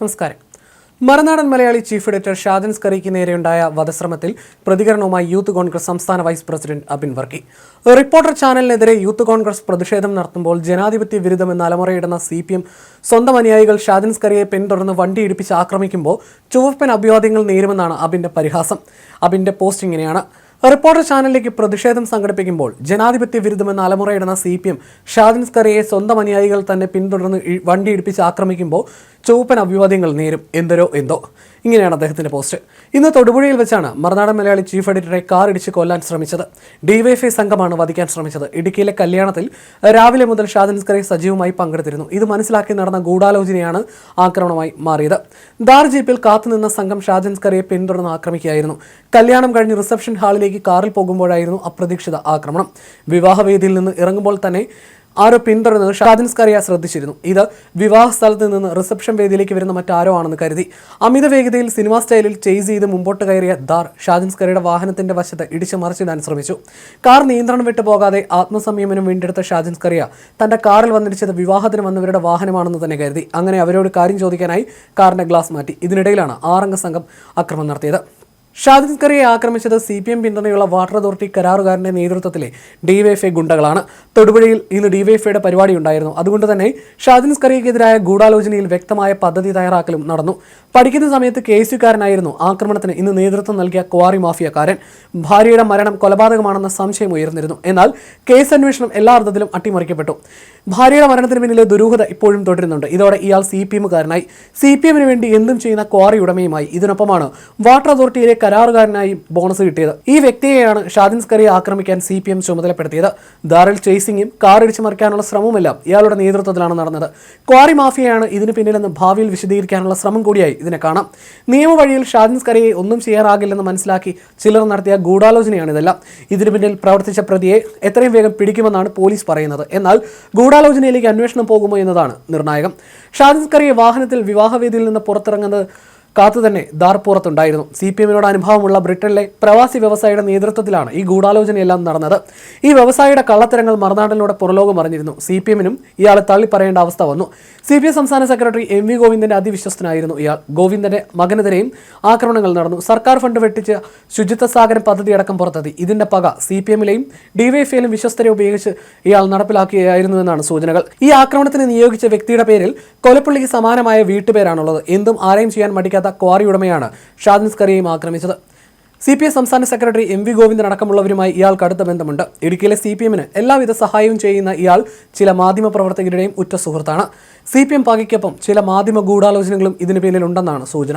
നമസ്കാരം. Marunadan Malayali chief editor Shajan സ്കറിക്ക് നേരെയുണ്ടായ വധശ്രമത്തിൽ പ്രതികരണവുമായി യൂത്ത് കോൺഗ്രസ് സംസ്ഥാന vice president Abin Varkey. Reporter ചാനലിനെതിരെ youth Congress പ്രതിഷേധം നടത്തുമ്പോൾ ജനാധിപത്യ വിരുദ്ധമെന്ന് അലമുറയിടുന്ന സി പി എം സ്വന്തം അനുയായികൾ ഷാജൻ സ്കറിയെ പിന്തുടർന്ന് വണ്ടി ഇടിപ്പിച്ച് ആക്രമിക്കുമ്പോൾ ചുവപ്പൻ അഭിവാദ്യങ്ങൾ നേരുമെന്നാണ് അബിന്റെ പരിഹാസം. അബിന്റെ പോസ്റ്റ് ഇങ്ങനെയാണ്. റിപ്പോർട്ടർ ചാനലിലേക്ക് പ്രതിഷേധം സംഘടിപ്പിക്കുമ്പോൾ ജനാധിപത്യ വിരുദ്ധമെന്ന് അലമുറയിടുന്ന സി പി എം ഷാദിൻ സ്കറിയെ സ്വന്തം അനുയായികൾ തന്നെ പിന്തുടർന്ന് വണ്ടിയിടിപ്പിച്ച് ആക്രമിക്കുമ്പോൾ ചുവപ്പൻ അഭിവാദ്യങ്ങൾ നേരും എന്തരോ എന്തോ. ഇങ്ങനെയാണ് അദ്ദേഹത്തിന്റെ പോസ്റ്റ്. ഇന്ന് തൊടുപുഴയിൽ വെച്ചാണ് മറുനാടൻ മലയാളി ചീഫ് എഡിറ്ററെ കാർ ഇടിച്ച് കൊല്ലാൻ ശ്രമിച്ചത്. ഡിവൈഎഫ്ഐ സംഘമാണ് വധിക്കാൻ ശ്രമിച്ചത്. ഇടുക്കിയിലെ കല്യാണത്തിൽ രാവിലെ മുതൽ സ്കറി സജീവമായി പങ്കെടുത്തിരുന്നു. ഇത് മനസ്സിലാക്കി നടന്ന ഗൂഢാലോചനയാണ് ആക്രമണമായി മാറിയത്. ദാർ ജീപ്പിൽ കാത്തുനിന്ന സംഘം ഷാജൻ സ്കറിയെ പിന്തുടർന്ന് ആക്രമിക്കുകയായിരുന്നു. കല്യാണം കഴിഞ്ഞ് റിസപ്ഷൻ ഹാളിലേക്ക് കാറിൽ പോകുമ്പോഴായിരുന്നു അപ്രതീക്ഷിത ആക്രമണം. വിവാഹവേദിയിൽ നിന്ന് ഇറങ്ങുമ്പോൾ തന്നെ ആരോ പിന്തുടർന്ന് ഷാദിൻ സ്കറിയ ശ്രദ്ധിച്ചിരുന്നു. ഇത് വിവാഹ സ്ഥലത്ത് നിന്ന് റിസപ്ഷൻ വേദിയിലേക്ക് വരുന്ന മറ്റാരോ ആണെന്ന് കരുതി. അമിത വേഗതയിൽ സിനിമാ സ്റ്റൈലിൽ ചേസ് ചെയ്ത് മുമ്പോട്ട് കയറിയ ദാർ ഷാദിൻ സ്കറിയുടെ വാഹനത്തിന്റെ വശത്ത് ഇടിച്ചു മറിച്ചിടാൻ ശ്രമിച്ചു. കാർ നിയന്ത്രണം വിട്ടു പോകാതെ ആത്മസംയമനം വീണ്ടെടുത്ത ഷാജിൻ സ്കറിയ തന്റെ കാറിൽ വന്നിടിച്ചത് വിവാഹത്തിന് വന്നവരുടെ വാഹനമാണെന്ന് തന്നെ കരുതി. അങ്ങനെ അവരോട് കാര്യം ചോദിക്കാനായി കാറിന്റെ ഗ്ലാസ് മാറ്റി. ഇതിനിടയിലാണ് ആറംഗ സംഘം അക്രമം നടത്തിയത്. ഷാദിൻ കറിയെ ആക്രമിച്ചത് സി പി എം പിന്തുണയുള്ള വാട്ടർ അതോറിറ്റി കരാറുകാരന്റെ നേതൃത്വത്തിലെ ഡിവൈഎഫ്ഐ ഗുണ്ടകളാണ്. തൊടുപുഴയിൽ ഇന്ന് ഡിവൈഎഫ്ഐയുടെ പരിപാടി ഉണ്ടായിരുന്നു. അതുകൊണ്ട് തന്നെ ഷാദിൻ കറിയക്കെതിരായ ഗൂഢാലോചനയിൽ വ്യക്തമായ പദ്ധതി തയ്യാറാക്കലും നടന്നു. പഠിക്കുന്ന സമയത്ത് കെ എസ് യുക്കാരനായിരുന്നു ആക്രമണത്തിന് ഇന്ന് നേതൃത്വം നൽകിയ ക്വാറി മാഫിയക്കാരൻ. ഭാര്യയുടെ മരണം കൊലപാതകമാണെന്ന സംശയം ഉയർന്നിരുന്നു. എന്നാൽ കേസ് അന്വേഷണം എല്ലാ അർത്ഥത്തിലും അട്ടിമറിക്കപ്പെട്ടു. ഭാര്യയുടെ മരണത്തിന് പിന്നിലെ ദുരൂഹത ഇപ്പോഴും തുടരുന്നുണ്ട്. ഇതോടെ ഇയാൾ സി പി എമ്മുകാരനായി. സി പി എമ്മിന് വേണ്ടി എന്തും ചെയ്യുന്ന ക്വാറി ഉടമയുമായി. ഇതിനൊപ്പമാണ് വാട്ടർ അതോറിറ്റിയിലെ കരാറുകാരനായി ബോണസ് കിട്ടിയത്. ഈ വ്യക്തിയെയാണ് ഷാദിൻ സ്കറിയെ ആക്രമിക്കാൻ സി പി എം ചുമതലപ്പെടുത്തിയത്. ദാറിൽ ചേസിംഗും കാർ ഇടിച്ചു മറിക്കാനുള്ള ശ്രമവുമെല്ലാം ഇയാളുടെ നേതൃത്വത്തിലാണ് നടന്നത്. ക്വാറി മാഫിയയാണ് ഇതിന് പിന്നിലെന്ന് ഭാവിയിൽ വിശദീകരിക്കാനുള്ള ശ്രമം കൂടിയായി ഇതിനെ കാണാം. നിയമവഴിയിൽ ഷാദിൻ സ്കറിയെ ഒന്നും ചെയ്യാനാകില്ലെന്ന് മനസ്സിലാക്കി ചിലർ നടത്തിയ ഗൂഢാലോചനയാണ് ഇതെല്ലാം ഇതിന് പിന്നിൽ പ്രവർത്തിച്ച പ്രതിയെ എത്രയും വേഗം പിടിക്കുമെന്നാണ് പോലീസ് പറയുന്നത്. എന്നാൽ ഗൂഢാലോചനയിലേക്ക് അന്വേഷണം പോകുമോ എന്നതാണ് നിർണായകം. ഷാദിൻ സ്കറിയെ വാഹനത്തിൽ വിവാഹവേദിയിൽ നിന്ന് പുറത്തിറങ്ങുന്നത് കാത്തുതന്നെ ദാർപുറത്തുണ്ടായിരുന്നു സി പി എമ്മിനോട് അനുഭവമുള്ള ബ്രിട്ടനിലെ പ്രവാസി വ്യവസായിയുടെ നേതൃത്വത്തിലാണ് ഈ ഗൂഢാലോചനയെല്ലാം നടന്നത്. ഈ വ്യവസായിയുടെ കള്ളത്തരങ്ങൾ മറുനാടിലൂടെ പുറലോകം അറിഞ്ഞിരുന്നു. സി പി എമ്മിനും ഇയാളെ തള്ളിപ്പറയേണ്ട അവസ്ഥ വന്നു. സി പി എം സംസ്ഥാന സെക്രട്ടറി എം വി ഗോവിന്ദന്റെ അതിവിശ്വസ്തനായിരുന്നു ഇയാൾ. ഗോവിന്ദന്റെ മകനെതിരെയും ആക്രമണങ്ങൾ നടന്നു. സർക്കാർ ഫണ്ട് വെട്ടിച്ച് ശുചിത്വ സാഗരം പദ്ധതി അടക്കം പുറത്തെത്തി. ഇതിന്റെ പക സി പി എമ്മിലെയും ഡിവൈഎഫ്ഐയിലും വിശ്വസ്തരെ ഉപയോഗിച്ച് ഇയാൾ നടപ്പിലാക്കുകയായിരുന്നു എന്നാണ് സൂചനകൾ. ഈ ആക്രമണത്തിന് നിയോഗിച്ച വ്യക്തിയുടെ പേരിൽ കൊലപ്പുള്ളിക്ക് സമാനമായ വീട്ടുപേരാണുള്ളത്. എന്തും ആരെയും ചെയ്യാൻ മടിക്കാത്ത ക്വാറി ഉടമയാണ് ഷാദിൻ സ്കറിയെയും ആക്രമിച്ചത്. സി പി എം സംസ്ഥാന സെക്രട്ടറി എം വി ഗോവിന്ദൻ അടക്കമുള്ളവരുമായി ഇയാൾക്ക് അടുത്ത ബന്ധമുണ്ട്. ഇടുക്കിയിലെ സി പി എമ്മിന് എല്ലാവിധ സഹായവും ചെയ്യുന്ന ഇയാൾ ചില മാധ്യമ പ്രവർത്തകരുടെയും ഉറ്റ സുഹൃത്താണ്. സി പി എം പകയ്ക്കൊപ്പം ചില മാധ്യമ ഗൂഢാലോചനകളും ഇതിനു പിന്നിലുണ്ടെന്നാണ് സൂചന.